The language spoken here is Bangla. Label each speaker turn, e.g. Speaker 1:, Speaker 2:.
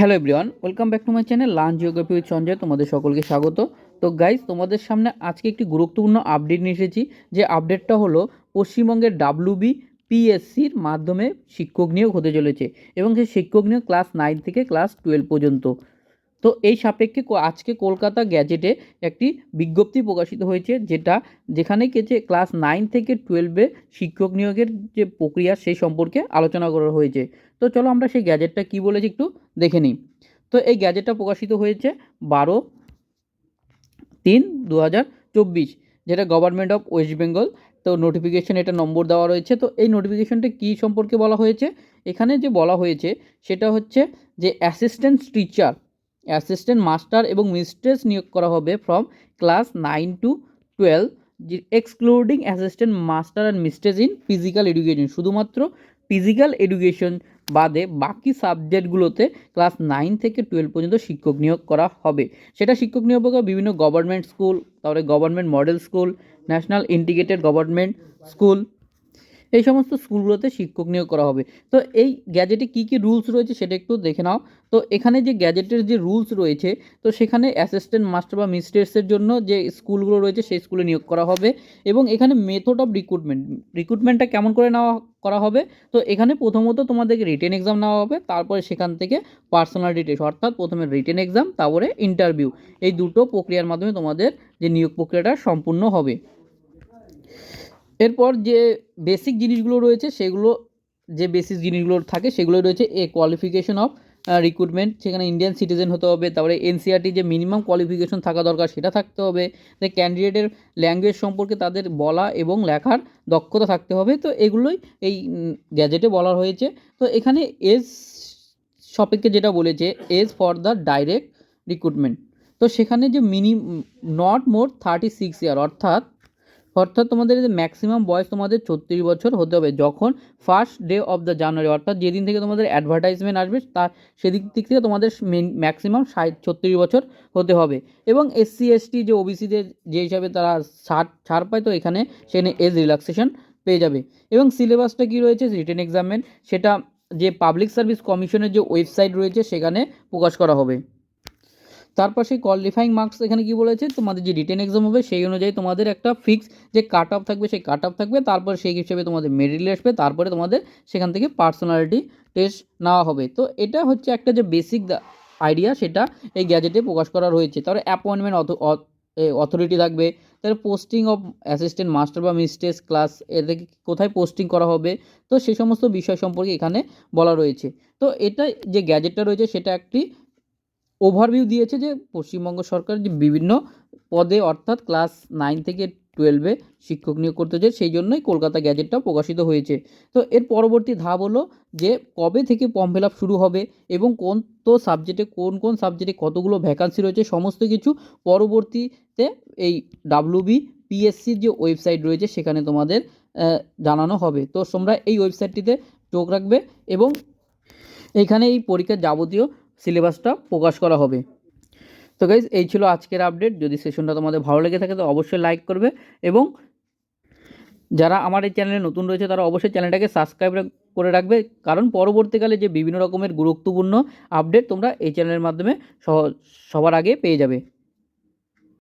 Speaker 1: Hello everyone, welcome back to my channel lunch geography with Sanjay, তোমাদের সকলকে স্বাগত। তো গাইজ তোমাদের সামনে আজকে একটি গুরুত্বপূর্ণ আপডেট নিয়ে এসেছি। যে আপডেটটা হলো, পশ্চিমবঙ্গের ডাব্লিউবি পিএসসির মাধ্যমে শিক্ষক নিয়োগ হতে চলেছে এবং সেই শিক্ষক নিয়োগ ক্লাস নাইন থেকে ক্লাস টুয়েলভ পর্যন্ত। তো এই সাপেক্ষে আজকে কলকাতা গ্যাজেটে একটি বিজ্ঞপ্তি প্রকাশিত হয়েছে যেটা যেখানে কেছে ক্লাস নাইন থেকে টুয়েলভে শিক্ষক নিয়োগের যে প্রক্রিয়া সেই সম্পর্কে আলোচনা করা হয়েছে। তো চলো আমরা সেই গ্যাজেটটা কী বলেছি একটু দেখে নিই। তো এই গ্যাজেটটা প্রকাশিত হয়েছে বারো তিন দু যেটা গভর্নমেন্ট অফ ওয়েস্ট বেঙ্গল। তো নোটিফিকেশন এটা নম্বর দেওয়া রয়েছে। তো এই নোটিফিকেশনটা কী সম্পর্কে বলা হয়েছে? এখানে যে বলা হয়েছে সেটা হচ্ছে যে অ্যাসিস্ট্যান্ট টিচার অ্যাসিস্ট্যান্ট মাস্টার এবং মিস্ট্রেস নিয়োগ করা হবে from class nine to twelve excluding assistant master and mistress in physical education শুধুমাত্র ফিজিক্যাল এডুকেশন বাদে বাকি সাবজেক্টগুলোতে ক্লাস নাইন থেকে টুয়েলভ পর্যন্ত শিক্ষক নিয়োগ করা হবে। সেটা শিক্ষক নিয়োগ হবে বিভিন্ন গভর্নমেন্ট স্কুল তারপরে government model school national integrated government school এই সমস্ত স্কুলগুলোতে শিক্ষক নিয়োগ করা হবে। তো এই গ্যাজেটে কী কী রুলস রয়েছে সেটা একটু দেখে নাও। তো এখানে যে গ্যাজেটের যে রুলস রয়েছে, তো সেখানে অ্যাসিস্ট্যান্ট, মাস্টার বা মিস্ট্রেসের জন্য যে স্কুলগুলো রয়েছে সেই স্কুলে নিয়োগ করা হবে এবং এখানে মেথড অফ রিক্রুটমেন্ট রিক্রুটমেন্টটা কেমন করে নেওয়া করা হবে? তো এখানে প্রথমত তোমাদেরকে রিটেন এক্সাম নেওয়া হবে, তারপরে সেখান থেকে পার্সোনালিটি টেস্ট অর্থাৎ প্রথমে রিটেন এক্সাম তারপরে ইন্টারভিউ এই দুটো প্রক্রিয়ার মাধ্যমে তোমাদের যে নিয়োগ প্রক্রিয়াটা সম্পূর্ণ হবে। এরপর যে বেসিক জিনিসগুলো রয়েছে, সেগুলো যে বেসিক জিনিসগুলো থাকে সেগুলো রয়েছে এ কোয়ালিফিকেশন অফ রিক্রুটমেন্ট সেখানে ইন্ডিয়ান সিটিজেন হতে হবে, তারপরে এনসিআরটি যে মিনিমাম কোয়ালিফিকেশন থাকা দরকার, সেটা থাকতে হবে, যে ক্যান্ডিডেটের ল্যাঙ্গুয়েজ সম্পর্কে তাদের বলা এবং লেখার দক্ষতা থাকতে হবে, তো এগুলোই এই গ্যাজেটে বলা হয়েছে, তো এখানে এজ সাপেক্ষে যেটা বলেছে age for the direct recruitment তো সেখানে যে mini not more thirty six year অর্থাৎ অর্থাৎ তোমাদের ম্যাক্সিমাম বয়স তোমাদের ছত্রিশ বছর হতে হবে। যখন first day of the January অর্থাৎ যেদিন থেকে তোমাদের অ্যাডভার্টাইজমেন্ট আসবে, তার সেদিক দিক থেকে তোমাদের ম্যাক্সিমাম ষাট, ছত্রিশ বছর হতে হবে। এবং এসসি এসটি যে ওবিসিদের যে হিসাবে তারা ছাড় ছাড় পায়, তো এখানে সেখানে এজ রিল্যাক্সেশন পেয়ে যাবে। এবং সিলেবাসটা কী রয়েছে? রিটেন এক্সামের সেটা যে পাবলিক সার্ভিস কমিশনের যে ওয়েবসাইট রয়েছে, সেখানে প্রকাশ করা হবে। তারপর সেই কোয়ালিফাইং মার্কস এখানে কি বলেছে? তোমাদের যে রিটেন এক্সাম হবে, সেই অনুযায়ী তোমাদের একটা ফিক্স যে কাট অফ থাকবে, সেই কাট অফ থাকবে। তারপর সেই হিসেবে তোমাদের মেরিট আসবে। তারপরে তোমাদের সেখান থেকে পার্সোনালিটি টেস্ট নেওয়া হবে। তো এটা হচ্ছে একটা যে বেসিক আইডিয়া সেটা এই গ্যাজেটে প্রকাশ করা রয়েছে। তারপরে অ্যাপয়েন্টমেন্ট অথরিটি থাকবে। তারপরে পোস্টিং অফ অ্যাসিস্ট্যান্ট মাস্টার বা মিস্ট্রেস ক্লাস এদেরকে কোথায় পোস্টিং করা হবে? তো সেই সমস্ত বিষয় সম্পর্কে এখানে বলা রয়েছে। তো এটা যে গ্যাজেটটা রয়েছে, সেটা একটি ওভারভিউ দিয়েছে যে পশ্চিমবঙ্গ সরকার যে বিভিন্ন পদে অর্থাৎ ক্লাস নাইন থেকে টুয়েলভে শিক্ষক নিয়োগ করতে চায়, সেই জন্যই কলকাতা গ্যাজেটটা প্রকাশিত হয়েছে। তো এর পরবর্তী ধাপ হলো যে কবে থেকে ফর্ম ফিল আপ শুরু হবে এবং কোন তো সাবজেক্টে কোন কোন সাবজেক্টে কতগুলো ভ্যাকান্সি রয়েছে, সমস্ত কিছু পরবর্তীতে এই ডাব্লিউবি পিএসসির যে ওয়েবসাইট রয়েছে, সেখানে তোমাদের জানানো হবে। তো তোমরা এই ওয়েবসাইটটিতে চোখ রাখবে এবং এখানে এই পরীক্ষার যাবতীয় সিলেবাসটা প্রকাশ করা হবে। তো গাইজ এই ছিল আজকের আপডেট যদি সেশনটা তোমাদের ভালো লেগে থাকে, তো অবশ্যই লাইক করবে এবং যারা আমার এই চ্যানেলে নতুন রয়েছে, তারা অবশ্যই চ্যানেলটাকে সাবস্ক্রাইব করে রাখবে। কারণ পরবর্তীকালে যে বিভিন্ন রকমের গুরুত্বপূর্ণ আপডেট তোমরা এই চ্যানেলের মাধ্যমে সবার আগে পেয়ে যাবে।